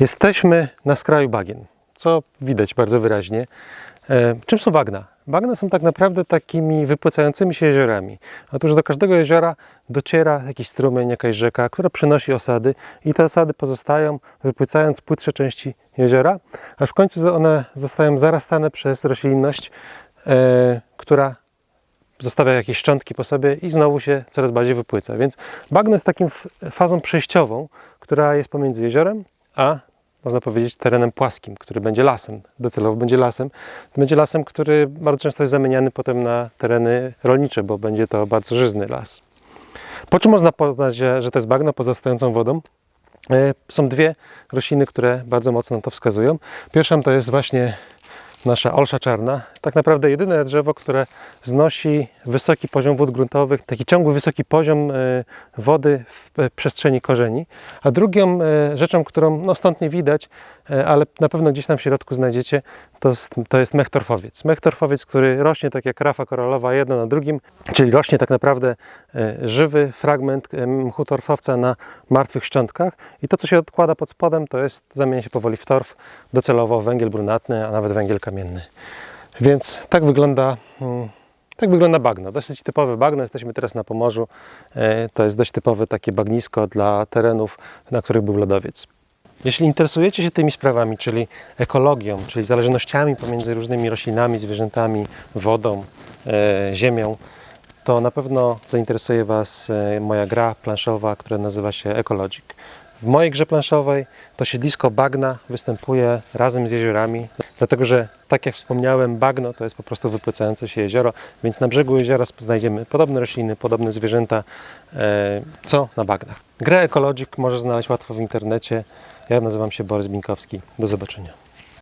Jesteśmy na skraju bagien, co widać bardzo wyraźnie. E, czym są bagna? Bagna są tak naprawdę takimi wypłacającymi się jeziorami. Otóż do każdego jeziora dociera jakiś strumień, jakaś rzeka, która przynosi osady i te osady pozostają, wypłycając płytsze części jeziora, aż w końcu one zostają zarastane przez roślinność, e, która zostawia jakieś szczątki po sobie i znowu się coraz bardziej wypłyca. Więc bagno jest takim fazą przejściową, która jest pomiędzy jeziorem a można powiedzieć terenem płaskim, który będzie lasem, docelowo będzie lasem. Będzie lasem, który bardzo często jest zamieniany potem na tereny rolnicze, bo będzie to bardzo żyzny las. Po czym można poznać, że to jest bagno poza stojącą wodą? E, Są dwie rośliny, które bardzo mocno to wskazują. Pierwszą to jest właśnie nasza olsza czarna. Tak naprawdę jedyne drzewo, które znosi wysoki poziom wód gruntowych, taki ciągły wysoki poziom e, wody w e, przestrzeni korzeni. A drugą e, rzeczą, którą no stąd nie widać, ale na pewno gdzieś tam w środku znajdziecie, to to jest mechtorfowiec. Mechtorfowiec, który rośnie tak jak rafa koralowa jedno na drugim, czyli rośnie tak naprawdę żywy fragment mchu torfowca na martwych szczątkach i to, co się odkłada pod spodem, to jest, zamienia się powoli w torf, docelowo węgiel brunatny, a nawet węgiel kamienny. Więc tak wygląda, mm, tak wygląda bagno. Dosyć typowe bagno. Jesteśmy teraz na Pomorzu. E, To jest dość typowe takie bagnisko dla terenów, na których był lodowiec. Jeśli interesujecie się tymi sprawami, czyli ekologią, czyli zależnościami pomiędzy różnymi roślinami, zwierzętami, wodą, e, ziemią, to na pewno zainteresuje Was e, moja gra planszowa, która nazywa się Ecologic. W mojej grze planszowej to siedlisko bagna występuje razem z jeziorami, dlatego że, tak jak wspomniałem, bagno to jest po prostu wypłycające się jezioro, więc na brzegu jeziora znajdziemy podobne rośliny, podobne zwierzęta, e, co na bagnach. Grę Ecologic możesz znaleźć łatwo w internecie. Ja nazywam się Borys Binkowski. Do zobaczenia.